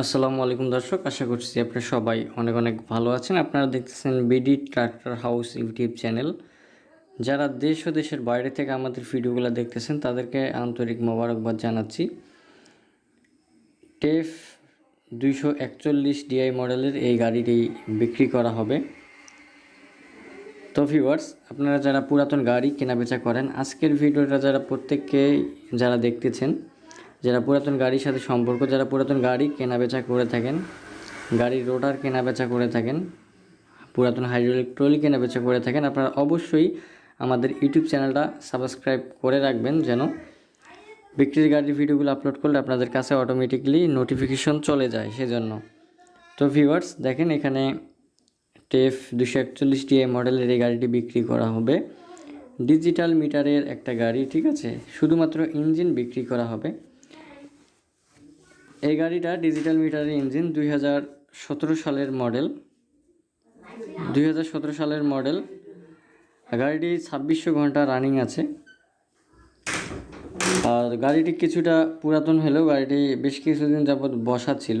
আসসালামু আলাইকুম দর্শক, আশা করছি আপনারা সবাই অনেক অনেক ভালো আছেন। আপনারা দেখতেছেন BD tractor house YouTube channel যারা দেশ ও দেশের বাইরে থেকে আমাদের ভিডিওগুলো দেখতেছেন, তাদেরকে আন্তরিক মোবারকবাদ জানাচ্ছি। টেফ দুইশো একচল্লিশ ডিআই মডেলের এই গাড়িটি বিক্রি করা হবে। তো ভিউয়ার্স আপনারা যারা পুরাতন গাড়ি কেনাবেচা করেন, আজকের ভিডিওটা যারা প্রত্যেককে যারা দেখতেছেন যারা পুরাতন গাড়ির সাথে সম্পর্ক, যারা পুরাতন গাড়ি কেনাবেচা করে থাকেন, গাড়ির রোটার কেনাবেচা করে থাকেন, পুরাতন হাইড্রোলিক ট্রলি কেনাবেচা করে থাকেন, আপনারা অবশ্যই আমাদের ইউটিউব চ্যানেলটা সাবস্ক্রাইব করে রাখবেন যেন বিক্রির গাড়ির ভিডিওগুলো আপলোড করলে আপনাদের কাছে অটোমেটিকলি নোটিফিকেশন চলে যায় সেজন্য। তো ভিউয়ার্স দেখেন এখানে টেফ দুশো একচল্লিশ ডিএ মডেলের এই গাড়িটি বিক্রি করা হবে। ডিজিটাল মিটারের একটা গাড়ি, ঠিক আছে? শুধুমাত্র ইঞ্জিন বিক্রি করা হবে। এই গাড়িটা ডিজিটাল মিটারের ইঞ্জিন, দুই হাজার সতেরো সালের মডেল। দুই হাজার সতেরো সালের মডেল। গাড়িটি ছাব্বিশশো ঘণ্টা রানিং আছে। আর গাড়িটি কিছুটা পুরাতন হলেও গাড়িটি বেশ কিছুদিন যাবৎ বসা ছিল,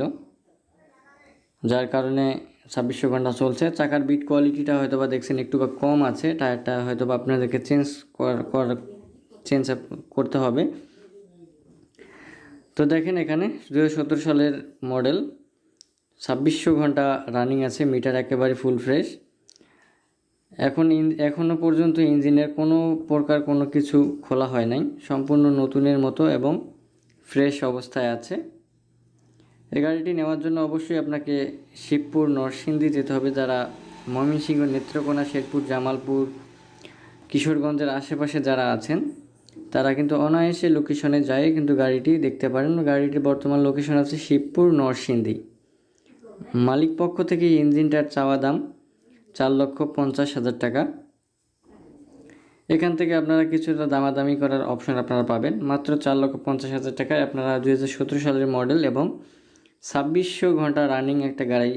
যার কারণে ছাব্বিশশো ঘণ্টা চলছে। চাকার বিট কোয়ালিটিটা হয়তো বা দেখছেন একটু বা কম আছে, টায়ারটা হয়তো বা আপনাদেরকে চেঞ্জ কর চেঞ্জ করতে হবে। তো দেখেন এখানে দু সালের মডেল, ছাব্বিশশো ঘণ্টা রানিং আছে মিটার একেবারে ফুল ফ্রেশ এখন এখনও পর্যন্ত ইঞ্জিনের কোনো প্রকার কোনো কিছু খোলা হয় নাই, সম্পূর্ণ নতুনের মতো এবং ফ্রেশ অবস্থায় আছে। এই গাড়িটি নেওয়ার জন্য অবশ্যই আপনাকে শিবপুর, নরসিংদী যেতে হবে, যারা ময়মনসিংহ, নেত্রকোনা, শেরপুর, জামালপুর, কিশোরগঞ্জের আশেপাশে যারা আছেন। তারা কিন্তু অনায়াসে লোকেশনে যায়, কিন্তু গাড়িটি দেখতে পারেন। গাড়িটির বর্তমান লোকেশন আছে শিবপুর নরসিংদী। মালিক পক্ষ থেকে ইঞ্জিনটার চাওয়া দাম চার লক্ষ পঞ্চাশ হাজার টাকা। এখান থেকে আপনারা কিছুটা দামাদামি করার অপশন আপনারা পাবেন। মাত্র চার লক্ষ পঞ্চাশ হাজার টাকায় আপনারা দুই হাজার সতেরো সালের মডেল এবং ছাব্বিশশো ঘণ্টা রানিং একটা গাড়ি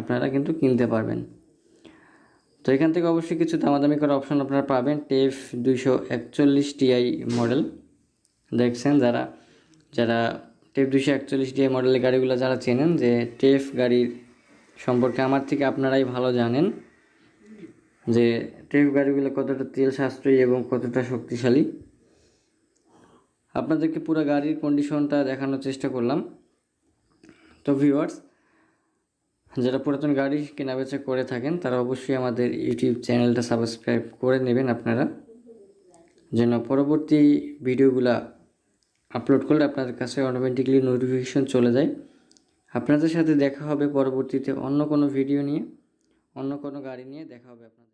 আপনারা কিন্তু কিনতে পারবেন। তো এখান থেকে অবশ্যই কিছু দামাদামি করার অপশন আপনারা পাবেন। টেফ দুইশো একচল্লিশ টিআই মডেল দেখছেন যারা যারা টেফ দুইশো একচল্লিশ টিআই মডেলের গাড়িগুলো যারা চেনেন যে টেফ গাড়ির সম্পর্কে আমার থেকে আপনারাই ভালো জানেন যে টেফ গাড়িগুলো কতটা তেল সাশ্রয়ী এবং কতটা শক্তিশালী। আপনাদেরকে পুরো গাড়ির কন্ডিশনটা দেখানোর চেষ্টা করলাম। তো ভিউয়ার্স যারা পুরাতন গাড়ি কেনাবেচা করে থাকেন, তারা অবশ্যই আমাদের ইউটিউব চ্যানেলটা সাবস্ক্রাইব করে নেবেন আপনারা। যেন পরবর্তী ভিডিওগুলা আপলোড করলে আপনাদের কাছে অটোমেটিকলি নোটিফিকেশন চলে যায়। আপনাদের সাথে দেখা হবে পরবর্তীতে অন্য কোনো ভিডিও নিয়ে, অন্য কোনো গাড়ি নিয়ে, দেখা হবে আপনাদের।